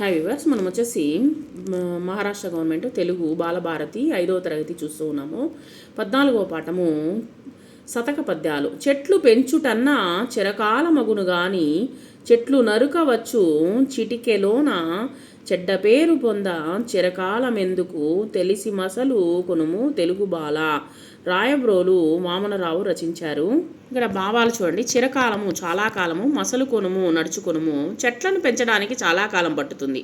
Hi viewers మనం వచ్చేసి Maharashtra government Telugu Balabharati ఐదవ తరగతి చూస్తూ ఉన్నాము. పద్నాలుగవ పాఠము శతక పద్యాలు. చెట్లు పెంచుటన్నా చిరకాల మగును గాని చెట్లు నరుకవచ్చు చిటికెలోన చెడ్డ పేరు పొంద చిరకాలమెందుకు తెలిసి మసలు కొనుము తెలుగు బాల. రాయబ్రోలు వామనరావు రచించారు. ఇక్కడ భావాలు చూడండి. చిరకాలము చాలా కాలము మసలు కొనుము నడుచుకొనుము చెట్లను పెంచడానికి చాలా కాలం పట్టుతుంది.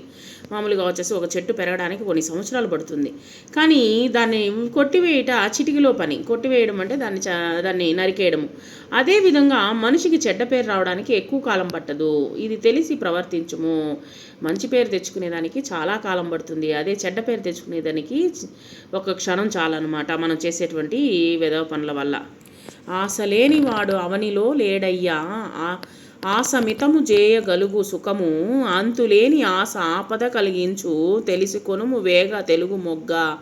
మామూలుగా వచ్చేసి ఒక చెట్టు పెరగడానికి కొన్ని సంవత్సరాలు పడుతుంది. కానీ దాన్ని కొట్టివేయట చిటికిలో పని. కొట్టివేయడం అంటే దాన్ని దాన్ని నరికేయడము. అదేవిధంగా మనిషికి చెడ్డ పేరు రావడానికి ఎక్కువ కాలం పట్టదు. ఇది తెలిసి ప్రవర్తించుము. మంచి పేరు తెచ్చుకునేదానికి చాలా కాలం పడుతుంది. అదే చెడ్డ పేరు తెచ్చుకునేదానికి ఒక క్షణం చాలన్నమాట మనం చేసేటువంటి వెధవ పనుల వల్ల. ఆశ లేనివాడు అవనిలో లేడయ్యా. ఆసమితము జేయగలుగు చేయగలుగు సుఖము అంతులేని ఆశ ఆపద కలిగించు తెలిసి కొనుము వేగ తెలుగు మొగ్గ.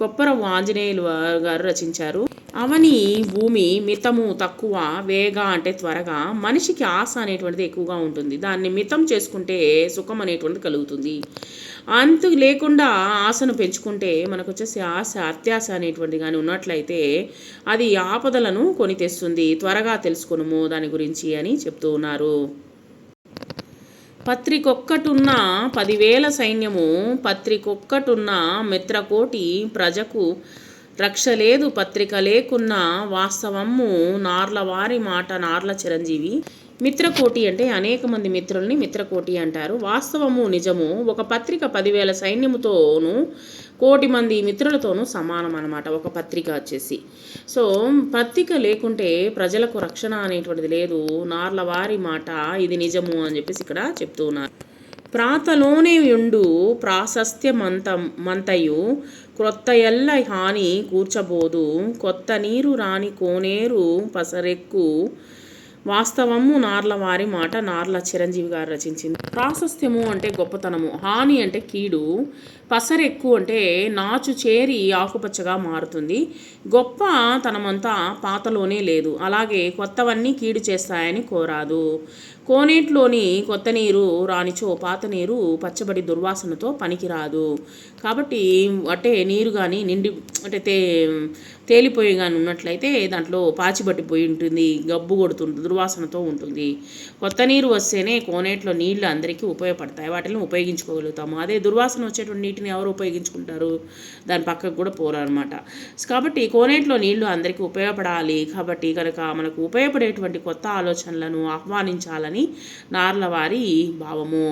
కొప్పరం ఆంజనేయులు గారు రచించారు. అవని భూమి మితము తక్కువ వేగ అంటే త్వరగా మనిషికి ఆశ అనేటువంటిది ఎక్కువగా ఉంటుంది. దాన్ని మితం చేసుకుంటే సుఖం అనేటువంటిది కలుగుతుంది. అంతు లేకుండా ఆశను పెంచుకుంటే మనకు వచ్చేసి ఆశ అత్యాశ అనేటువంటి కానీ ఉన్నట్లయితే అది ఆపదలను కొని తెస్తుంది. త్వరగా తెలుసుకునుము దాని గురించి అని చెప్తూ ఉన్నారు. పత్రికొక్కటున్న పదివేల సైన్యము పత్రికొక్కటున్న మిత్రకోటి ప్రజకు రక్షలేదు పత్రిక లేకున్న వాస్తవము నార్లవారి మాట నార్ల చిరంజీవి. మిత్రకోటి అంటే అనేక మంది మిత్రుల్ని మిత్రకోటి అంటారు. వాస్తవము నిజము ఒక పత్రిక పదివేల సైన్యముతోనూ కోటి మంది మిత్రులతోనూ సమానం అన్నమాట ఒక పత్రిక వచ్చేసి. సో పత్రిక లేకుంటే ప్రజలకు రక్షణ అనేటువంటిది లేదు. నార్ల వారి మాట ఇది నిజము అని చెప్పేసి ఇక్కడ చెప్తూ ఉన్నారు. ప్రాతలోనే ఉండు ప్రాశస్త్య మంత మంతయు క్రొత్త ఎల్ల హాని కూర్చబోదు. కొత్త నీరు రాని కోనేరు పసరెక్కు. వాస్తవము నార్ల వారి మాట నార్ల చిరంజీవి గారు రచించింది. ప్రాశస్త్యము అంటే గొప్పతనము హాని అంటే కీడు. పసరెక్కు అంటే నాచు చేరి ఆకుపచ్చగా మారుతుంది. గొప్ప తనమంతా పాతలోనే లేదు. అలాగే కొత్తవన్నీ కీడు చేస్తాయని కోరాదు. కోనేట్లోని కొత్త నీరు రానిచో పాత నీరు పచ్చబడి దుర్వాసనతో పనికిరాదు. కాబట్టి అంటే నీరు కానీ నిండి అంటే తే తేలిపోయి కానీ ఉన్నట్లయితే దాంట్లో పాచిబట్టిపోయి ఉంటుంది. గబ్బు కొడుతుంది దుర్వాసనతో ఉంటుంది. కొత్త నీరు వస్తేనే కోనేట్లో నీళ్ళు అందరికీ ఉపయోగపడతాయి. వాటిని ఉపయోగించుకోగలుగుతాము. అదే దుర్వాసన వచ్చేటువంటి నీటిని ఎవరు ఉపయోగించుకుంటారు? దాని పక్కకు కూడా పోరనమాట. కాబట్టి కోనేట్లో నీళ్ళు అందరికీ ఉపయోగపడాలి. కాబట్టి కనుక మనకు ఉపయోగపడేటువంటి కొత్త ఆలోచనలను ఆహ్వానించాలని నార్ల వారి భావము.